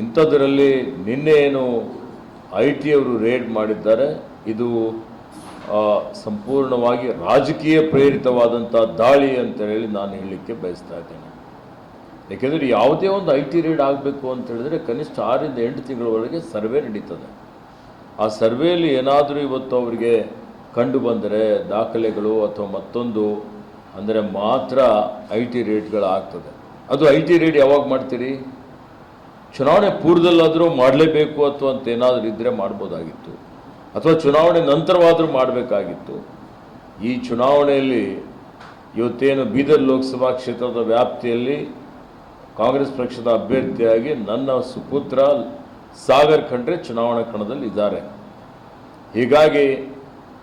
ಇಂಥದ್ರಲ್ಲಿ ನಿನ್ನೆ ಏನು ಐ ಟಿ ಅವರು ರೇಡ್ ಮಾಡಿದ್ದಾರೆ, ಇದು ಸಂಪೂರ್ಣವಾಗಿ ರಾಜಕೀಯ ಪ್ರೇರಿತವಾದಂಥ ದಾಳಿ ಅಂತ ಹೇಳಿ ನಾನು ಹೇಳಲಿಕ್ಕೆ ಬಯಸ್ತಾ ಇದ್ದೇನೆ. ಯಾಕೆಂದರೆ ಯಾವುದೇ ಒಂದು ಐ ಟಿ ರೇಡ್ ಆಗಬೇಕು ಅಂತ ಹೇಳಿದ್ರೆ ಕನಿಷ್ಠ ಆರಿಂದ ಎಂಟು ತಿಂಗಳವರೆಗೆ ಸರ್ವೆ ನಡೀತದೆ. ಆ ಸರ್ವೆಯಲ್ಲಿ ಏನಾದರೂ ಇವತ್ತು ಅವರಿಗೆ ಕಂಡು ಬಂದರೆ, ದಾಖಲೆಗಳು ಅಥವಾ ಮತ್ತೊಂದು, ಅಂದರೆ ಮಾತ್ರ ಐ ಟಿ ಆಗ್ತದೆ ಅದು ಐ ಟಿ ರೇಡ್ ಯಾವಾಗ ಮಾಡ್ತೀರಿ? ಚುನಾವಣೆ ಪೂರ್ವದಲ್ಲಾದರೂ ಮಾಡಲೇಬೇಕು ಅಥವಾ ಅಂತ ಏನಾದರೂ ಇದ್ದರೆ ಮಾಡ್ಬೋದಾಗಿತ್ತು. ಅಥವಾ ಚುನಾವಣೆ ನಂತರವಾದರೂ ಮಾಡಬೇಕಾಗಿತ್ತು. ಈ ಚುನಾವಣೆಯಲ್ಲಿ ಇವತ್ತೇನು ಬೀದರ್ ಲೋಕಸಭಾ ಕ್ಷೇತ್ರದ ವ್ಯಾಪ್ತಿಯಲ್ಲಿ ಕಾಂಗ್ರೆಸ್ ಪಕ್ಷದ ಅಭ್ಯರ್ಥಿಯಾಗಿ ನನ್ನ ಸುಪುತ್ರ ಸಾಗರ್ ಖಂಡ್ರೆ ಚುನಾವಣಾ ಕಣದಲ್ಲಿ ಇದ್ದಾರೆ. ಹೀಗಾಗಿ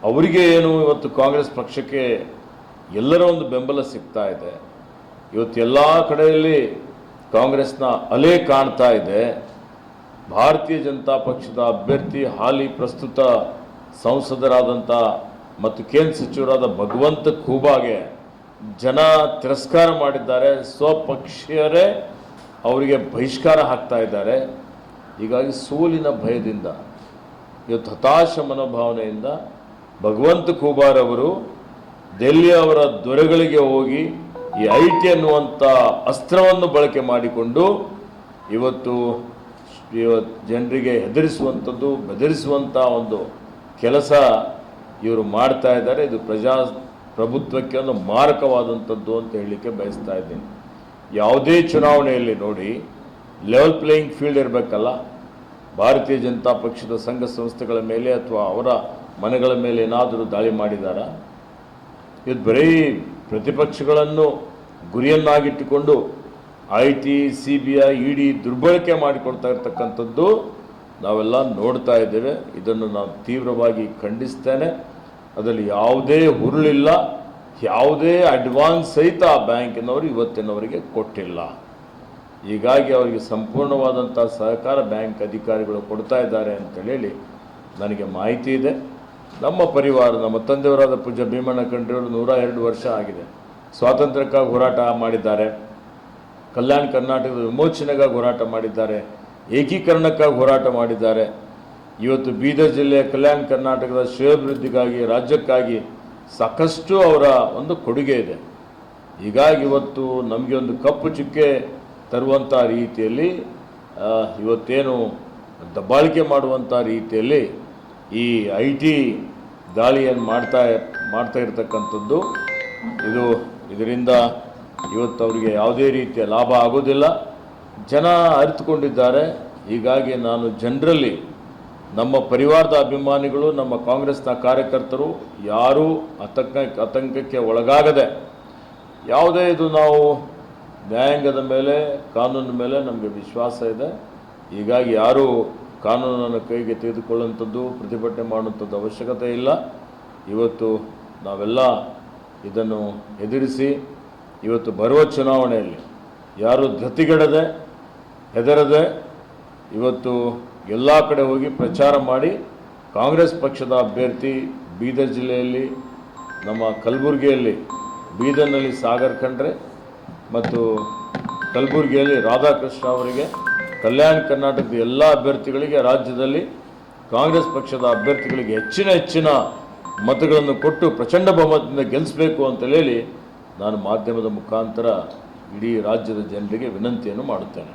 ಅವರಿಗೆ ಏನು ಇವತ್ತು ಕಾಂಗ್ರೆಸ್ ಪಕ್ಷಕ್ಕೆ ಎಲ್ಲರ ಒಂದು ಬೆಂಬಲ ಸಿಗ್ತಾ ಇದೆ. ಇವತ್ತು ಎಲ್ಲ ಕಡೆಯಲ್ಲಿ ಕಾಂಗ್ರೆಸ್ನ ಅಲೆ ಕಾಣ್ತಾ ಇದೆ. ಭಾರತೀಯ ಜನತಾ ಪಕ್ಷದ ಅಭ್ಯರ್ಥಿ, ಹಾಲಿ ಪ್ರಸ್ತುತ ಸಂಸದರಾದಂಥ ಮತ್ತು ಕೇಂದ್ರ ಸಚಿವರಾದ ಭಗವಂತ ಖೂಬಾಗೆ ಜನ ತಿರಸ್ಕಾರ ಮಾಡಿದ್ದಾರೆ. ಸ್ವಪಕ್ಷೀಯರೇ ಅವರಿಗೆ ಬಹಿಷ್ಕಾರ ಹಾಕ್ತಾ ಇದ್ದಾರೆ. ಹೀಗಾಗಿ ಸೋಲಿನ ಭಯದಿಂದ, ಇವತ್ತು ಹತಾಶ ಮನೋಭಾವನೆಯಿಂದ ಭಗವಂತ ಖೂಬಾರವರು ದೆಹಲಿ ಅವರ ದೊರೆಗಳಿಗೆ ಹೋಗಿ ಈ ಐ ಟಿ ಅನ್ನುವಂಥ ಅಸ್ತ್ರವನ್ನು ಬಳಕೆ ಮಾಡಿಕೊಂಡು ಇವತ್ತು ಇವತ್ತು ಜನರಿಗೆ ಹೆದರಿಸುವಂಥದ್ದು ಬೆದರಿಸುವಂಥ ಒಂದು ಕೆಲಸ ಇವರು ಮಾಡ್ತಾ ಇದ್ದಾರೆ. ಇದು ಪ್ರಜಾ ಪ್ರಭುತ್ವಕ್ಕೆ ಒಂದು ಮಾರಕವಾದಂಥದ್ದು ಅಂತ ಹೇಳಲಿಕ್ಕೆ ಬಯಸ್ತಾ ಇದ್ದೀನಿ. ಯಾವುದೇ ಚುನಾವಣೆಯಲ್ಲಿ ನೋಡಿ ಲೆವೆಲ್ ಪ್ಲೇಯಿಂಗ್ ಫೀಲ್ಡ್ ಇರಬೇಕಲ್ಲ, ಭಾರತೀಯ ಜನತಾ ಪಕ್ಷದ ಸಂಘ ಸಂಸ್ಥೆಗಳ ಮೇಲೆ ಅಥವಾ ಅವರ ಮನೆಗಳ ಮೇಲೆ ಏನಾದರೂ ದಾಳಿ ಮಾಡಿದಾರ? ಇದು ಬರೀ ಪ್ರತಿಪಕ್ಷಗಳನ್ನು ಗುರಿಯನ್ನಾಗಿಟ್ಟುಕೊಂಡು I T C B I E D ದುರ್ಬಳಕೆ ಮಾಡಿಕೊಡ್ತಾ ಇರತಕ್ಕಂಥದ್ದು ನಾವೆಲ್ಲ ನೋಡ್ತಾ ಇದ್ದೇವೆ. ಇದನ್ನು ನಾನು ತೀವ್ರವಾಗಿ ಖಂಡಿಸ್ತೇನೆ. ಅದರಲ್ಲಿ ಯಾವುದೇ ಹುರುಳಿಲ್ಲ. ಯಾವುದೇ ಅಡ್ವಾನ್ಸ್ ಸಹಿತ ಆ ಬ್ಯಾಂಕಿನವರು ಇವತ್ತಿನವರಿಗೆ ಕೊಟ್ಟಿಲ್ಲ. ಹೀಗಾಗಿ ಅವರಿಗೆ ಸಂಪೂರ್ಣವಾದಂಥ ಸಹಕಾರ ಬ್ಯಾಂಕ್ ಅಧಿಕಾರಿಗಳು ಕೊಡ್ತಾ ಇದ್ದಾರೆ ಅಂತ ಹೇಳಿ ನನಗೆ ಮಾಹಿತಿ ಇದೆ. ನಮ್ಮ ಪರಿವಾರ ನಮ್ಮ ತಂದೆಯವರಾದ ಪೂಜ್ಯ ಭೀಮಣ್ಣ ಕಂಡ್ರಿಯವರು ನೂರ ಎರಡು ವರ್ಷ ಆಗಿದೆ. ಸ್ವಾತಂತ್ರ್ಯಕ್ಕಾಗಿ ಹೋರಾಟ ಮಾಡಿದ್ದಾರೆ. ಕಲ್ಯಾಣ ಕರ್ನಾಟಕದ ವಿಮೋಚನೆಗಾಗಿ ಹೋರಾಟ ಮಾಡಿದ್ದಾರೆ. ಏಕೀಕರಣಕ್ಕಾಗಿ ಹೋರಾಟ ಮಾಡಿದ್ದಾರೆ. ಇವತ್ತು ಬೀದರ್ ಜಿಲ್ಲೆಯ ಕಲ್ಯಾಣ ಕರ್ನಾಟಕದ ಶ್ರೇಯಭಿವೃದ್ಧಿಗಾಗಿ, ರಾಜ್ಯಕ್ಕಾಗಿ ಸಾಕಷ್ಟು ಅವರ ಒಂದು ಕೊಡುಗೆ ಇದೆ. ಹೀಗಾಗಿ ಇವತ್ತು ನಮಗೆ ಒಂದು ಕಪ್ಪು ಚುಕ್ಕೆ ತರುವಂಥ ರೀತಿಯಲ್ಲಿ ಇವತ್ತೇನು ದಬ್ಬಾಳಿಕೆ ಮಾಡುವಂಥ ರೀತಿಯಲ್ಲಿ ಈ ಐ ಟಿ ದಾಳಿಯನ್ನು ಮಾಡ್ತಾ ಮಾಡ್ತಾ ಇರತಕ್ಕಂಥದ್ದು. ಇದು ಇದರಿಂದ ಇವತ್ತು ಅವರಿಗೆ ಯಾವುದೇ ರೀತಿಯ ಲಾಭ ಆಗೋದಿಲ್ಲ. ಜನ ಅರಿತುಕೊಂಡಿದ್ದಾರೆ. ಹೀಗಾಗಿ ನಾನು ಜನರಲ್ಲಿ ನಮ್ಮ ಪರಿವಾರದ ಅಭಿಮಾನಿಗಳು, ನಮ್ಮ ಕಾಂಗ್ರೆಸ್ನ ಕಾರ್ಯಕರ್ತರು ಯಾರೂ ಆತಂಕ ಆತಂಕಕ್ಕೆ ಒಳಗಾಗದೆ ಯಾವುದೇ ಇದು ನಾವು ನ್ಯಾಯಾಂಗದ ಮೇಲೆ, ಕಾನೂನಿನ ಮೇಲೆ ನಮಗೆ ವಿಶ್ವಾಸ ಇದೆ. ಹೀಗಾಗಿ ಯಾರೂ ಕಾನೂನನ್ನು ಕೈಗೆ ತೆಗೆದುಕೊಳ್ಳುವಂಥದ್ದು, ಪ್ರತಿಭಟನೆ ಮಾಡುವಂಥದ್ದು ಅವಶ್ಯಕತೆ ಇಲ್ಲ. ಇವತ್ತು ನಾವೆಲ್ಲ ಇದನ್ನು ಎದುರಿಸಿ, ಇವತ್ತು ಬರುವ ಚುನಾವಣೆಯಲ್ಲಿ ಯಾರು ಧತಿಗೆಡದೆ, ಹೆದರದೆ, ಇವತ್ತು ಎಲ್ಲ ಕಡೆ ಹೋಗಿ ಪ್ರಚಾರ ಮಾಡಿ, ಕಾಂಗ್ರೆಸ್ ಪಕ್ಷದ ಅಭ್ಯರ್ಥಿ ಬೀದರ್ ಜಿಲ್ಲೆಯಲ್ಲಿ, ನಮ್ಮ ಕಲಬುರಗಿಯಲ್ಲಿ, ಬೀದರ್ನಲ್ಲಿ ಸಾಗರ್ ಖಂಡ್ರೆ ಮತ್ತು ಕಲಬುರಗಿಯಲ್ಲಿ ರಾಧಾಕೃಷ್ಣ ಅವರಿಗೆ ಕಲ್ಯಾಣ ಕರ್ನಾಟಕದ ಎಲ್ಲ ಅಭ್ಯರ್ಥಿಗಳಿಗೆ, ರಾಜ್ಯದಲ್ಲಿ ಕಾಂಗ್ರೆಸ್ ಪಕ್ಷದ ಅಭ್ಯರ್ಥಿಗಳಿಗೆ ಹೆಚ್ಚಿನ ಹೆಚ್ಚಿನ ಮತಗಳನ್ನು ಕೊಟ್ಟು ಪ್ರಚಂಡ ಬಹುಮತದಿಂದ ಗೆಲ್ಲಿಸಬೇಕು ಅಂತ ಹೇಳಿ ನಾನು ಮಾಧ್ಯಮದ ಮುಖಾಂತರ ಇಡೀ ರಾಜ್ಯದ ಜನರಿಗೆ ವಿನಂತಿಯನ್ನು ಮಾಡುತ್ತೇನೆ.